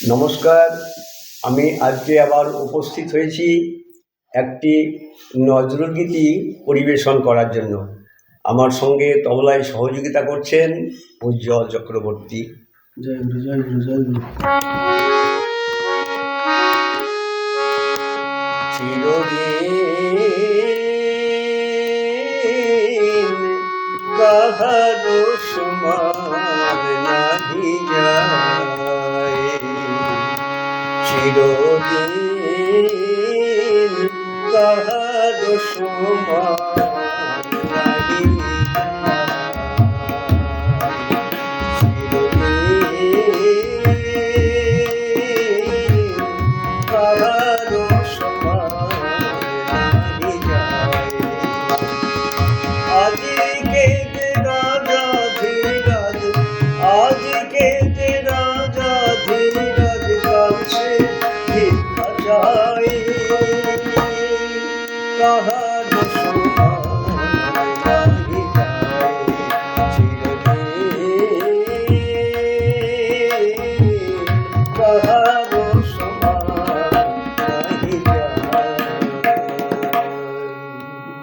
নমস্কার আমি আজকে আবার উপস্থিত হয়েছি একটি নজরুলগীতি পরিবেশন করার জন্য। আমার সঙ্গে তবলায় সহযোগিতা করছেন উজ্জ্বল চক্রবর্তী। জয় গুরু জয় জয় চিরদিন কাহারো সমান চিরদিন কাহার সমান Hare